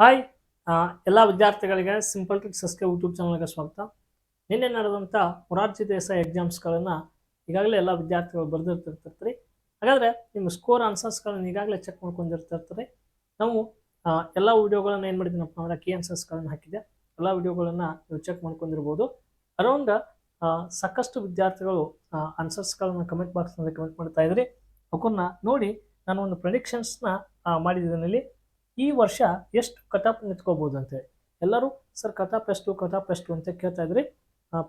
Hi ಎಲ್ಲ ವಿದ್ಯಾರ್ಥಿಗಳಿಗೆ simple tricks ಸಸ್ಕೆ YouTube ಚಾನಲ್ಗೆ ಸ್ವಾಗತ. ನಿನ್ನೆ ನಡೆದಂಥ ಮೊರಾರ್ಜಿ ದೇಸಾಯಿ ಎಕ್ಸಾಮ್ಸ್ಗಳನ್ನು ಈಗಾಗಲೇ ಎಲ್ಲ ವಿದ್ಯಾರ್ಥಿಗಳು ಬರೆದಿರ್ತಿರ್ತಾರೆ ಹಾಗಾದರೆ ನಿಮ್ಮ ಸ್ಕೋರ್ ಆನ್ಸರ್ಸ್ಗಳನ್ನು ಈಗಾಗಲೇ ಚೆಕ್ ಮಾಡ್ಕೊಂಡಿರ್ತಿರ್ತಾರೆ. ನಾವು ಎಲ್ಲ ವೀಡಿಯೋಗಳನ್ನು ಏನು ಮಾಡಿದ್ದೀನಪ್ಪ ಅಂದರೆ ಕೀ ಆನ್ಸರ್ಸ್ಗಳನ್ನು ಹಾಕಿದೆ ಎಲ್ಲ ವೀಡಿಯೋಗಳನ್ನು ನೀವು ಚೆಕ್ ಮಾಡ್ಕೊಂಡಿರ್ಬೋದು. ಅರೌಂಡ್ ಸಾಕಷ್ಟು ವಿದ್ಯಾರ್ಥಿಗಳು ಆನ್ಸರ್ಸ್ಗಳನ್ನು ಕಮೆಂಟ್ ಬಾಕ್ಸ್ನಲ್ಲಿ ಕಮೆಂಟ್ ಮಾಡ್ತಾ ಇದ್ರಿ. ಅವನ್ನ ನೋಡಿ ನಾನು ಒಂದು ಪ್ರೆಡಿಕ್ಷನ್ಸ್ನ ಮಾಡಿದ್ದೀನಿ ಈ ವರ್ಷ ಎಷ್ಟು ಕಟಾಪ್ ನಿಂತ್ಕೋಬೋದು ಅಂತೇಳಿ ಎಲ್ಲರೂ, ಸರ್ ಕಟಾಪ್ ಎಷ್ಟು ಕಟಾಪ್ ಎಷ್ಟು ಅಂತ ಕೇಳ್ತಾ ಇದ್ರಿ.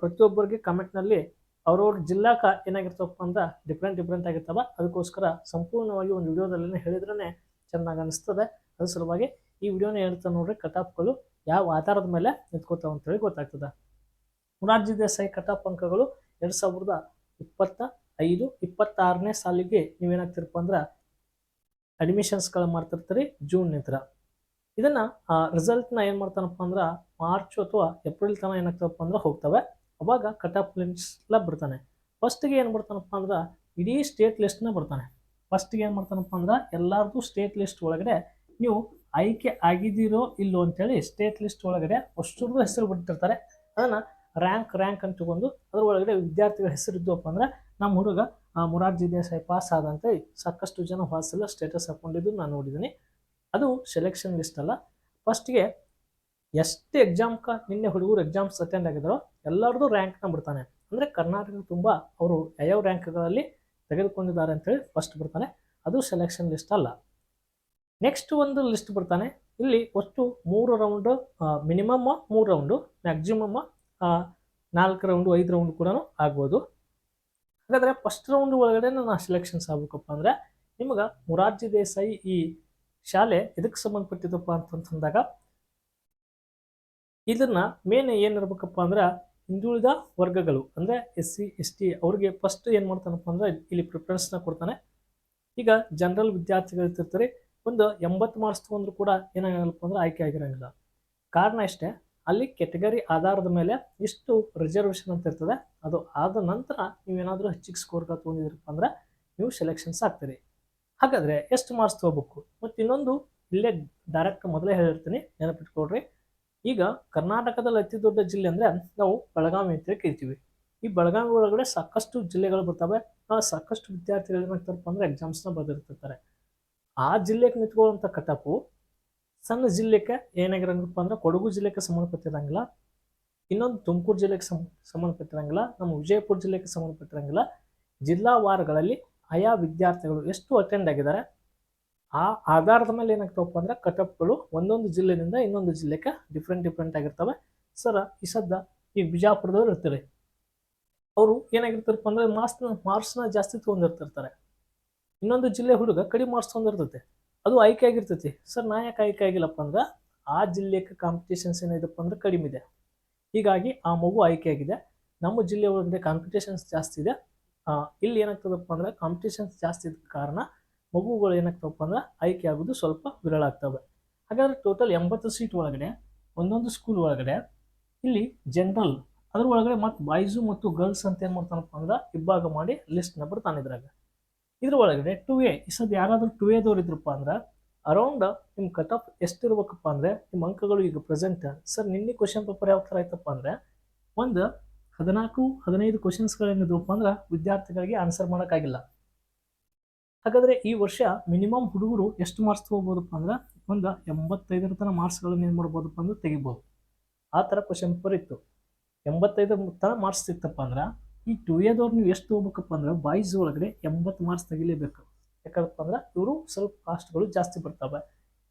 ಪ್ರತಿಯೊಬ್ಬರಿಗೆ ಕಮೆಂಟ್ನಲ್ಲಿ ಅವ್ರವ್ರ ಜಿಲ್ಲಾಕ ಏನಾಗಿರ್ತಪ್ಪ ಅಂದ್ರೆ ಡಿಫ್ರೆಂಟ್ ಡಿಫ್ರೆಂಟ್ ಆಗಿರ್ತವ. ಅದಕ್ಕೋಸ್ಕರ ಸಂಪೂರ್ಣವಾಗಿ ಒಂದು ವಿಡಿಯೋದಲ್ಲಿ ಹೇಳಿದ್ರೇ ಚೆನ್ನಾಗಿ ಅನಿಸ್ತದೆ. ಅದ್ರ ಸಲುವಾಗಿ ಈ ವಿಡಿಯೋನ ಹೇಳ್ತಾ ನೋಡ್ರಿ ಕಟಾಪ್ಗಳು ಯಾವ ಆಧಾರದ ಮೇಲೆ ನಿಂತ್ಕೋತಾವ ಅಂತೇಳಿ ಗೊತ್ತಾಗ್ತದೆ. ಮುರಾರ್ಜಿ ದೇಸಾಯಿ ಕಟಾಪ್ ಅಂಕಗಳು ಎರಡು ಸಾವಿರದ ಇಪ್ಪತ್ತ ಐದು, ಇಪ್ಪತ್ತಾರನೇ ಸಾಲಿಗೆ ನೀವೇನಾಗ್ತಿರಪ್ಪ ಅಂದ್ರೆ ಅಡ್ಮಿಷನ್ಸ್ಗಳು ಮಾಡ್ತಿರ್ತಾರೆ ಜೂನ್ ನಂತರ ಇದನ್ನ ರಿಸಲ್ಟ್ನ ಏನು ಮಾಡ್ತಾನಪ್ಪ ಅಂದ್ರೆ ಮಾರ್ಚ್ ಅಥವಾ ಏಪ್ರಿಲ್ ತನಕ ಏನಾಗ್ತದಪ್ಪ ಅಂದ್ರೆ ಹೋಗ್ತವೆ. ಅವಾಗ ಕಟ್ ಆಫ್ ಲಿಸ್ಟ್ಲ ಬರ್ತಾನೆ. ಫಸ್ಟಿಗೆ ಏನು ಬರ್ತಾನಪ್ಪ ಅಂದ್ರೆ, ಇಡೀ ಸ್ಟೇಟ್ ಲಿಸ್ಟ್ನ ಬರ್ತಾನೆ. ಫಸ್ಟಿಗೆ ಏನು ಮಾಡ್ತಾನಪ್ಪ ಅಂದ್ರೆ, ಎಲ್ಲರದು ಸ್ಟೇಟ್ ಲಿಸ್ಟ್ ಒಳಗಡೆ ನೀವು ಆಯ್ಕೆ ಆಗಿದ್ದೀರೋ ಇಲ್ಲೋ ಅಂತೇಳಿ ಸ್ಟೇಟ್ ಲಿಸ್ಟ್ ಒಳಗಡೆ ಅಷ್ಟರದ್ದು ಹೆಸರು ಬಿಟ್ಟಿರ್ತಾರೆ. ಅದನ್ನು ರ್ಯಾಂಕ್ ರ್ಯಾಂಕ್ ಅಂತ ತಗೊಂಡು ಅದ್ರ ಒಳಗಡೆ ವಿದ್ಯಾರ್ಥಿಗಳ ಹೆಸರು ಇದ್ದವಪ್ಪ ಅಂದ್ರೆ ನಮ್ಮ ಹುಡುಗ ಮುರಾರ್ಜಿ ದೇಸಾಯಿ ಪಾಸ್ ಆದಂತ ಸಾಕಷ್ಟು ಜನ ಹಾಸ್ಟೆಲ್ ಸ್ಟೇಟಸ್ ಹಾಕೊಂಡಿದ್ದು ನಾನು ನೋಡಿದ್ದೀನಿ. ಅದು ಸೆಲೆಕ್ಷನ್ ಲಿಸ್ಟ್ ಅಲ್ಲ. ಫಸ್ಟ್ಗೆ ಎಷ್ಟು ಎಕ್ಸಾಮ್ಕ ನಿನ್ನೆ ಹುಡುಗರು ಎಕ್ಸಾಮ್ಸ್ ಅಟೆಂಡ್ ಎಲ್ಲರದ್ದು ಎಲ್ಲರದು ರ್ಯಾಂಕ್ನ ಬಿಡ್ತಾನೆ. ಅಂದರೆ ಕರ್ನಾಟಕ ತುಂಬ ಅವರು ಯಾವ ರ್ಯಾಂಕ್ಗಳಲ್ಲಿ ತೆಗೆದುಕೊಂಡಿದ್ದಾರೆ ಅಂತೇಳಿ ಫಸ್ಟ್ ಬರ್ತಾನೆ ಅದು ಸೆಲೆಕ್ಷನ್ ಲಿಸ್ಟ್ ಅಲ್ಲ. ನೆಕ್ಸ್ಟ್ ಒಂದು ಲಿಸ್ಟ್ ಬರ್ತಾನೆ ಇಲ್ಲಿ ಒಟ್ಟು ಮೂರು ರೌಂಡು ಮಿನಿಮಮ್ ಮೂರು ರೌಂಡು ಮ್ಯಾಕ್ಸಿಮಮ್ ನಾಲ್ಕು ರೌಂಡು ಐದು ರೌಂಡ್ ಕೂಡ ಆಗ್ಬೋದು. ಹಾಗಾದ್ರೆ ಫಸ್ಟ್ ರೌಂಡ್ ಒಳಗಡೆ ನಾನು ಸೆಲೆಕ್ಷನ್ಸ್ ಆಗ್ಬೇಕಪ್ಪ ಅಂದ್ರೆ ನಿಮಗೆ ಮುರಾರ್ಜಿ ದೇಸಾಯಿ ಈ ಶಾಲೆ ಇದಕ್ಕೆ ಸಂಬಂಧಪಟ್ಟಿದ್ದಪ್ಪ ಅಂತಂದಾಗ ಇದನ್ನ ಮೇನ್ ಏನಿರ್ಬೇಕಪ್ಪ ಅಂದ್ರೆ ಹಿಂದುಳಿದ ವರ್ಗಗಳು ಅಂದ್ರೆ ಎಸ್ ಸಿ ಎಸ್ ಟಿ ಅವ್ರಿಗೆ ಫಸ್ಟ್ ಏನು ಮಾಡ್ತಾನಪ್ಪ ಅಂದ್ರೆ ಇಲ್ಲಿ ಪ್ರಿಫರೆನ್ಸ್ನ ಕೊಡ್ತಾನೆ. ಈಗ ಜನರಲ್ ವಿದ್ಯಾರ್ಥಿಗಳು ಇರ್ತಿರ್ತಾರೆ, ಒಂದು ಎಂಬತ್ತು ಮಾರ್ಕ್ಸ್ ತೊಗೊಂಡ್ರು ಕೂಡ ಏನಾಗಲ್ಲಪ್ಪ ಅಂದ್ರೆ ಆಯ್ಕೆ ಆಗಿರೋಂಗಿಲ್ಲ. ಕಾರಣ ಇಷ್ಟೇ ಅಲ್ಲಿ ಕೆಟಗರಿ ಆಧಾರದ ಮೇಲೆ ಇಷ್ಟು ರಿಸರ್ವೇಷನ್ ಅಂತ ಇರ್ತದೆ. ಅದು ಆದ ನಂತರ ನೀವೇನಾದರೂ ಹೆಚ್ಚಿಗೆ ಸ್ಕೋರ್ ತೊಗೊಂಡಿದ್ರಪ್ಪ ಅಂದ್ರೆ ನೀವು ಸೆಲೆಕ್ಷನ್ಸ್ ಆಗ್ತೀರಿ ಹಾಗಾದರೆ ಎಷ್ಟು ಮಾರ್ಕ್ಸ್ ತೊಗೋಬೇಕು? ಮತ್ತು ಇನ್ನೊಂದು ಇಲ್ಲೇ ಡೈರೆಕ್ಟ್ ಮೊದಲೇ ಹೇಳಿರ್ತೀನಿ, ನೆನಪಿಟ್ಕೊಳ್ರಿ. ಈಗ ಕರ್ನಾಟಕದಲ್ಲಿ ಅತಿ ದೊಡ್ಡ ಜಿಲ್ಲೆ ಅಂದರೆ ನಾವು ಬೆಳಗಾವಿ ಅಂತ ಕರಿತೀವಿ. ಈ ಬೆಳಗಾವಿ ಒಳಗಡೆ ಸಾಕಷ್ಟು ಜಿಲ್ಲೆಗಳು ಬರ್ತವೆ. ಆ ಸಾಕಷ್ಟು ವಿದ್ಯಾರ್ಥಿಗಳು ಏನಾಗ್ತಾರಪ್ಪ ಅಂದರೆ ಎಕ್ಸಾಮ್ಸ್ನ ಬರೆದಿರ್ತಿರ್ತಾರೆ. ಆ ಜಿಲ್ಲೆಗೆ ನಿಂತ್ಕೊಳ್ಳುವಂಥ ಕಟಪು ಸಣ್ಣ ಜಿಲ್ಲೆಗೆ ಏನಾಗಿರಂಗಪ್ಪ ಅಂದ್ರೆ ಕೊಡಗು ಜಿಲ್ಲೆಗೆ ಸಂಬಂಧಪಟ್ಟಿರಂಗಿಲ್ಲ, ಇನ್ನೊಂದು ತುಮಕೂರು ಜಿಲ್ಲೆಗೆ ಸಂ, ಸಂಬಂಧಪಟ್ಟಿರಂಗಿಲ್ಲ, ನಮ್ಮ ವಿಜಯಪುರ ಜಿಲ್ಲೆಗೆ ಸಂಬಂಧಪಟ್ಟಿರಂಗಿಲ್ಲ, ಜಿಲ್ಲಾ ವಾರಗಳಲ್ಲಿ ಆಯಾ ವಿದ್ಯಾರ್ಥಿಗಳು ಎಷ್ಟು ಅಟೆಂಡ್ ಆಗಿದ್ದಾರೆ, ಆ ಆಧಾರದ ಮೇಲೆ ಏನಾಗ್ತಾವಪ್ಪ ಅಂದ್ರೆ ಕಟಪ್ಗಳು ಒಂದೊಂದು ಜಿಲ್ಲೆಯಿಂದ ಇನ್ನೊಂದು ಜಿಲ್ಲೆಗೆ ಡಿಫ್ರೆಂಟ್ ಡಿಫ್ರೆಂಟ್ ಆಗಿರ್ತವೆ. ಸರ ಈ ಸದ್ದ ಈ ಬಿಜಾಪುರದವ್ರು ಇರ್ತಾರೆ, ಅವರು ಏನಾಗಿರ್ತಾರಪ್ಪ ಅಂದ್ರೆ ಮಾರ್ಕ್ಸ್ನ ಮಾರ್ಕ್ಸ್ನ ಜಾಸ್ತಿ ತೊಗೊಂಡಿರ್ತಿರ್ತಾರೆ. ಇನ್ನೊಂದು ಜಿಲ್ಲೆ ಹುಡುಗ ಕಡಿಮೆ ಮಾರ್ಕ್ಸ್ ತೊಗೊಂಡಿರ್ತೈತೆ. ಅದು ಆಯ್ಕೆ ಆಗಿರ್ತೈತಿ. ಸರ್, ನಾ ಯಾಕೆ ಆಯ್ಕೆ ಆಗಿಲ್ಲಪ್ಪ ಅಂದ್ರೆ, ಆ ಜಿಲ್ಲೆಗೆ ಕಾಂಪಿಟೇಷನ್ಸ್ ಏನಿದೆಪ್ಪ ಅಂದ್ರೆ ಕಡಿಮೆ ಇದೆ. ಹೀಗಾಗಿ ಆ ಮಗು ಆಯ್ಕೆ ಆಗಿದೆ. ನಮ್ಮ ಜಿಲ್ಲೆ ಒಳಗಡೆ ಕಾಂಪಿಟೇಷನ್ಸ್ ಜಾಸ್ತಿ ಇದೆ. ಇಲ್ಲಿ ಏನಾಗ್ತದಪ್ಪ ಅಂದ್ರೆ ಕಾಂಪಿಟೇಷನ್ಸ್ ಜಾಸ್ತಿ ಇದ್ದ ಕಾರಣ ಮಗುಗಳು ಏನಾಗ್ತವಪ್ಪ ಅಂದ್ರೆ, ಆಯ್ಕೆ ಆಗೋದು ಸ್ವಲ್ಪ ವಿರಳ ಆಗ್ತವೆ. ಹಾಗಾದ್ರೆ ಟೋಟಲ್ ಎಂಬತ್ತು ಸೀಟ್ ಒಳಗಡೆ, ಒಂದೊಂದು ಸ್ಕೂಲ್ ಒಳಗಡೆ, ಇಲ್ಲಿ ಜನರಲ್ ಅದ್ರ ಒಳಗಡೆ ಮತ್ತು ಬಾಯ್ಸು ಮತ್ತು ಗರ್ಲ್ಸ್ ಅಂತ ಏನು ಮಾಡ್ತಾನಪ್ಪ ಅಂದ್ರೆ ಇಬ್ಬಾಗ ಮಾಡಿ ಲಿಸ್ಟ್ನ ಬರ್ತಾನೆ ಇದ್ರಾಗ. ಇದ್ರ ಒಳಗಡೆ ಟು ಎ ಈ ಸದ್ ಯಾರಾದರೂ ಟು ಎದವ್ರು ಇದ್ರಪ್ಪ ಅಂದ್ರೆ ಅರೌಂಡ್ ನಿಮ್ಮ ಕಟ್ ಆಫ್ ಎಷ್ಟಿರ್ಬೇಕಪ್ಪ ಅಂದ್ರೆ ನಿಮ್ಮ ಅಂಕಗಳು ಈಗ ಪ್ರೆಸೆಂಟ್ ಸರ್ ನಿನ್ನೆ ಕ್ವಶನ್ ಪೇಪರ್ ಯಾವ ಥರ ಆಯ್ತಪ್ಪ ಅಂದ್ರೆ ಒಂದು ಹದಿನಾಲ್ಕು, ಹದಿನೈದು ಕ್ವಶನ್ಸ್ಗಳೇನಿದ್ವಪ್ಪ ಅಂದ್ರೆ ವಿದ್ಯಾರ್ಥಿಗಳಿಗೆ ಆನ್ಸರ್ ಮಾಡೋಕ್ಕಾಗಿಲ್ಲ. ಹಾಗಾದ್ರೆ ಈ ವರ್ಷ ಮಿನಿಮಮ್ ಹುಡುಗರು ಎಷ್ಟು ಮಾರ್ಕ್ಸ್ ತೊಗೋಬೋದಪ್ಪ ಅಂದ್ರೆ ಒಂದು ಎಂಬತ್ತೈದರ ತನಕ ಮಾರ್ಕ್ಸ್ಗಳನ್ನ ಏನು ಮಾಡ್ಬೋದಪ್ಪ ಅಂದ್ರೆ ತೆಗಿಬೋದು. ಆ ಥರ ಕ್ವಶನ್ ಪೇಪರ್ ಇತ್ತು. ಎಂಬತ್ತೈದರ ತನಕ ಮಾರ್ಕ್ಸ್ ಸಿಕ್ತಪ್ಪ ಅಂದ್ರೆ ಈ ಟು ಎದವ್ರು ನೀವು ಎಷ್ಟು ತೊಗೋಬೇಕಪ್ಪ ಅಂದ್ರೆ ಬಾಯ್ಸ್ ಒಳಗಡೆ ಎಂಬತ್ತು ಮಾರ್ಕ್ಸ್ ತೆಗಿಲೇಬೇಕು. ಯಾಕಂದಪ್ಪ ಅಂದ್ರೆ ಇವರು ಸ್ವಲ್ಪ ಕಾಸ್ಟ್ಗಳು ಜಾಸ್ತಿ ಬರ್ತವೆ.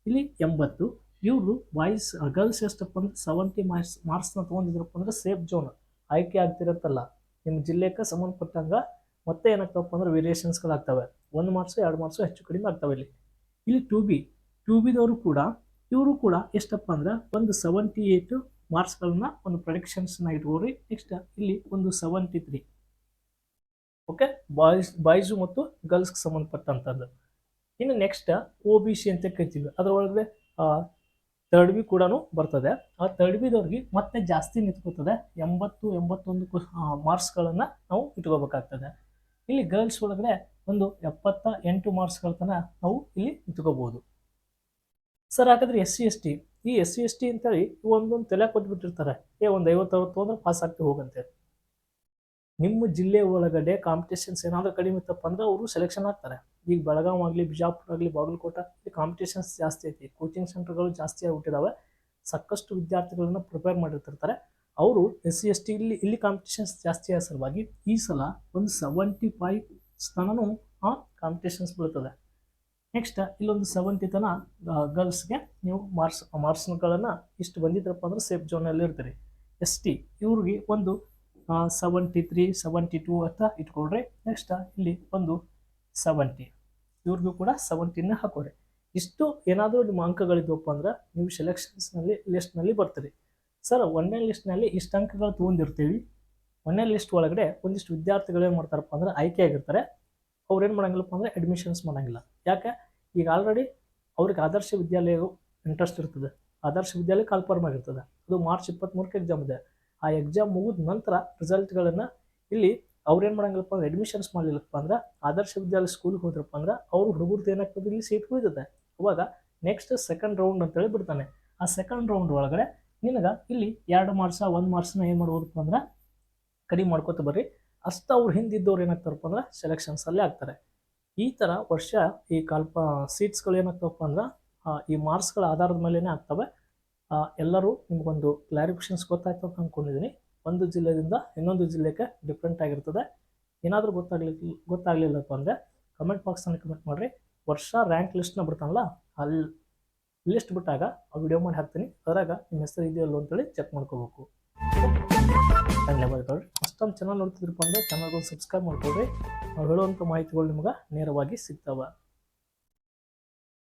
ಇಲ್ಲಿ ಎಂಬತ್ತು, ಇವರು ಬಾಯ್ಸ್ ಗರ್ಲ್ಸ್ ಎಷ್ಟಪ್ಪ ಅಂದ್ರೆ ಸೆವೆಂಟಿ ಮಾರ್ಕ್ಸ್ ಮಾರ್ಕ್ಸ್ನ ತೊಗೊಂಡಿದ್ರಪ್ಪ ಅಂದ್ರೆ ಸೇಫ್ ಜೋನ್ ಆಯ್ಕೆ ಆಗ್ತಿರತ್ತಲ್ಲ. ನಿಮ್ಮ ಜಿಲ್ಲೆಗೆ ಸಂಬಂಧಪಟ್ಟಂಗ ಮತ್ತೆ ಏನಾಗ್ತವಪ್ಪ ಅಂದ್ರೆ ವೇರಿಯೇಷನ್ಸ್ಗಳಾಗ್ತವೆ ಒಂದು ಮಾರ್ಕ್ಸು ಎರಡು ಮಾರ್ಕ್ಸು ಹೆಚ್ಚು ಕಡಿಮೆ ಆಗ್ತವೆ ಇಲ್ಲಿ. ಇಲ್ಲಿ ಟು ಬಿ ಟು ಬಿದವರು ಕೂಡ, ಇವರು ಕೂಡ ಎಷ್ಟಪ್ಪ ಅಂದ್ರೆ ಒಂದು ಸೆವೆಂಟಿ ಏಯ್ಟು ಮಾರ್ಕ್ಸ್ಗಳನ್ನ ಒಂದು ಪ್ರೊಡಿಕ್ಷನ್ಸ್ನ ಇಟ್ಕೊಳ್ರಿ. ನೆಕ್ಸ್ಟ್ ಇಲ್ಲಿ ಒಂದು seventy three okay boys boys ಮತ್ತು ಗರ್ಲ್ಸ್ಗೆ ಸಂಬಂಧಪಟ್ಟಂಥದ್ದು ಇನ್ನು ನೆಕ್ಸ್ಟ್ ಒ ಬಿ ಸಿ ಅಂತ ಕರಿತೀವಿ. ಅದರೊಳಗಡೆ ತರ್ಡ್ ಬಿ ಕೂಡ ಬರ್ತದೆ. ಆ ತರ್ಡ್ ಬಿದವ್ರಿಗೆ ಮತ್ತೆ ಜಾಸ್ತಿ ನಿಂತ್ಕೋತದೆ ಎಂಬತ್ತು, ಎಂಬತ್ತೊಂದು ಮಾರ್ಕ್ಸ್ಗಳನ್ನು ನಾವು ಇಟ್ಕೋಬೇಕಾಗ್ತದೆ ಇಲ್ಲಿ ಗರ್ಲ್ಸ್ ಒಳಗಡೆ ಒಂದು ಎಪ್ಪತ್ತ ಎಂಟು ಮಾರ್ಕ್ಸ್ಗಳ ತನಕ ನಾವು ಇಲ್ಲಿ ನಿಂತ್ಕೋಬಹುದು ಸರ್ ಹಾಗಾದ್ರೆ ಎಸ್ ಸಿ ಎಸ್ ಟಿ ಈ ಎಸ್ ಸಿ ಎಸ್ ಟಿ ಅಂತೇಳಿ ಒಂದೊಂದು ತಲೆ ಕೊಟ್ಬಿಟ್ಟಿರ್ತಾರೆ. ಏ, ಒಂದು ಐವತ್ತು ಅರವತ್ತು ಅಂದ್ರೆ ಪಾಸ್ ಆಗ್ತಿ ಹೋಗಂತೆ. ನಿಮ್ಮ ಜಿಲ್ಲೆ ಒಳಗಡೆ ಕಾಂಪಿಟೇಷನ್ಸ್ ಏನಾದರೂ ಕಡಿಮೆ ಇತ್ತಪ್ಪ ಅಂದ್ರೆ ಅವರು ಸೆಲೆಕ್ಷನ್ ಆಗ್ತಾರೆ ಈಗ ಬೆಳಗಾಂ ಆಗಲಿ, ಬಿಜಾಪುರ ಆಗಲಿ, ಬಾಗಲಕೋಟ ಕಾಂಪಿಟೇಷನ್ಸ್ ಜಾಸ್ತಿ ಐತಿ. ಕೋಚಿಂಗ್ ಸೆಂಟರ್ಗಳು ಜಾಸ್ತಿ ಆಗಿಬಿಟ್ಟಿದಾವೆ. ಸಾಕಷ್ಟು ವಿದ್ಯಾರ್ಥಿಗಳನ್ನ ಪ್ರಿಪೇರ್ ಮಾಡಿರ್ತಿರ್ತಾರೆ. ಅವರು ಎಸ್ ಸಿ ಎಸ್ ಟಿ ಇಲ್ಲಿ ಇಲ್ಲಿ ಕಾಂಪಿಟೇಷನ್ಸ್ ಜಾಸ್ತಿ ಆದ ಸಲುವಾಗಿ ಈ ಸಲ ಒಂದು ಸೆವೆಂಟಿ ಫೈವ್ ಸ್ಥಾನನೂ ಆ ಕಾಂಪಿಟೇಷನ್ಸ್ ಬೀಳ್ತದೆ. ನೆಕ್ಸ್ಟ್ ಇಲ್ಲೊಂದು ಸೆವೆಂಟಿ ತನ ಗರ್ಲ್ಸ್ಗೆ ನೀವು ಮಾರ್ಕ್ಸ್ ಮಾರ್ಕ್ಸ್ಗಳನ್ನು ಇಷ್ಟು ಬಂದಿದ್ರಪ್ಪ ಅಂದ್ರೆ ಸೇಫ್ ಝೋನಲ್ಲಿ ಇರ್ತೀರಿ. ಎಸ್ ಟಿ ಇವ್ರಿಗೆ ಒಂದು ಸೆವೆಂಟಿ ತ್ರೀ ಸೆವೆಂಟಿ ಟೂ ಅಂತ ಇಟ್ಕೊಳ್ರಿ. ನೆಕ್ಸ್ಟ್ ಇಲ್ಲಿ ಒಂದು ಸೆವೆಂಟಿ ಇವ್ರಿಗೂ ಕೂಡ ಸೆವೆಂಟಿನ ಹಾಕೋರಿ. ಇಷ್ಟು ಏನಾದರೂ ನಿಮ್ಮ ಅಂಕಗಳಿದ್ವಪ್ಪ ಅಂದ್ರೆ ನೀವು ಸೆಲೆಕ್ಷನ್ಸ್ನಲ್ಲಿ ಲಿಸ್ಟ್ನಲ್ಲಿ ಬರ್ತೀರಿ. ಸರ್ ಒಂದನೇ ಲಿಸ್ಟ್ನಲ್ಲಿ ಇಷ್ಟು ಅಂಕಗಳು ತೊಗೊಂಡಿರ್ತೀವಿ. ಒಂದನೇ ಲಿಸ್ಟ್ ಒಳಗಡೆ ಒಂದಿಷ್ಟು ವಿದ್ಯಾರ್ಥಿಗಳು ಏನು ಮಾಡ್ತಾರಪ್ಪ ಅಂದ್ರೆ ಆಯ್ಕೆ ಆಗಿರ್ತಾರೆ. ಅವ್ರು ಏನು ಮಾಡಂಗಿಲ್ಲಪ್ಪ ಅಂದರೆ ಅಡ್ಮಿಷನ್ಸ್ ಮಾಡಂಗಿಲ್ಲ. ಯಾಕೆ? ಈಗ ಆಲ್ರೆಡಿ ಅವ್ರಿಗೆ ಆದರ್ಶ ವಿದ್ಯಾಲಯವು ಇಂಟ್ರೆಸ್ಟ್ ಇರ್ತದೆ. ಆದರ್ಶ ವಿದ್ಯಾಲಯ ಕಾಲ್ಫಾರ್ಮ್ ಆಗಿರ್ತದೆ ಅದು ಮಾರ್ಚ್ ಇಪ್ಪತ್ತ್ಮೂರಕ್ಕೆ ಎಕ್ಸಾಮ್ ಇದೆ. ಆ ಎಕ್ಸಾಮ್ ಮುಗಿದ ನಂತರ ರಿಸಲ್ಟ್ಗಳನ್ನು ಇಲ್ಲಿ ಅವ್ರೇನು ಮಾಡಂಗಿಲ್ಲಪ್ಪ ಅಂದ್ರೆ ಅಡ್ಮಿಷನ್ಸ್ ಮಾಡಲಿಲ್ಲಪ್ಪ ಅಂದ್ರೆ ಆದರ್ಶ ವಿದ್ಯಾಲಯ ಸ್ಕೂಲ್ಗೆ ಹೋದ್ರಪ್ಪ ಅಂದ್ರೆ ಅವ್ರು ಹುಡುಗರ್ದು ಏನಾಗ್ತದೆ ಇಲ್ಲಿ ಸೀಟ್ ಉಳಿತದೆ. ಅವಾಗ ನೆಕ್ಸ್ಟ್ ಸೆಕೆಂಡ್ ರೌಂಡ್ ಅಂತೇಳಿ ಬಿಡ್ತಾನೆ. ಆ ಸೆಕೆಂಡ್ ರೌಂಡ್ ಒಳಗಡೆ ನಿನಗೆ ಇಲ್ಲಿ ಎರಡು ಮಾರ್ಕ್ಸ ಒಂದು ಮಾರ್ಕ್ಸ್ನ ಏನು ಮಾಡ್ಬೋದಪ್ಪ ಅಂದ್ರೆ ಕಡಿಮೆ ಮಾಡ್ಕೋತ ಬರ್ರಿ. ಅಷ್ಟು ಅವ್ರು ಹಿಂದಿದ್ದವ್ರು ಏನಾಗ್ತಾರಪ್ಪ ಅಂದ್ರೆ ಸೆಲೆಕ್ಷನ್ಸಲ್ಲೇ ಆಗ್ತಾರೆ. ಈ ಥರ ವರ್ಷ ಈ ಕಲ್ಪ ಸೀಟ್ಸ್ಗಳು ಏನಾಗ್ತವಪ್ಪ ಅಂದ್ರೆ ಈ ಮಾರ್ಕ್ಸ್ಗಳ ಆಧಾರದ ಮೇಲೇ ಆಗ್ತವೆ. ಎಲ್ಲರೂ ನಿಮಗೊಂದು ಕ್ಲಾರಿಫಿಕೇಷನ್ಸ್ ಗೊತ್ತಾಯ್ತು ಅಂತ ಅಂದ್ಕೊಂಡಿದ್ದೀನಿ ಒಂದು ಜಿಲ್ಲೆಯಿಂದ ಇನ್ನೊಂದು ಜಿಲ್ಲೆಗೆ ಡಿಫ್ರೆಂಟ್ ಆಗಿರ್ತದೆ. ಏನಾದರೂ ಗೊತ್ತಾಗ್ಲಿ, ಗೊತ್ತಾಗಲಿಲ್ಲಪ್ಪ ಅಂದರೆ ಕಮೆಂಟ್ ಬಾಕ್ಸ್ನಲ್ಲಿ ಕಮೆಂಟ್ ಮಾಡಿರಿ. ವರ್ಷ ರ್ಯಾಂಕ್ ಲಿಸ್ಟ್ನ ಬಿಡ್ತಾನಲ್ಲ ಅಲ್ಲಿ ಲಿಸ್ಟ್ ಬಿಟ್ಟಾಗ ಆ ವಿಡಿಯೋ ಮಾಡಿ ಹಾಕ್ತೀನಿ. ಅದರಾಗ ನಿಮ್ಮ ಹೆಸರು ಇದೆಯಲ್ಲ ಅಂತೇಳಿ ಚೆಕ್ ಮಾಡ್ಕೋಬೇಕು. ಧನ್ಯವಾದಗಳು. ಅಷ್ಟೊಂದು ಚಾನಲ್ ನೋಡ್ತಿದ್ರಪ್ಪ ಅಂದರೆ ಚಾನಲ್ಗೆ ಸಬ್ಸ್ಕ್ರೈಬ್ ಮಾಡ್ಕೊಳ್ರಿ. ನಾವು ಹೇಳುವಂಥ ಮಾಹಿತಿಗಳು ನಿಮ್ಗೆ ನೇರವಾಗಿ ಸಿಗ್ತಾವೆ.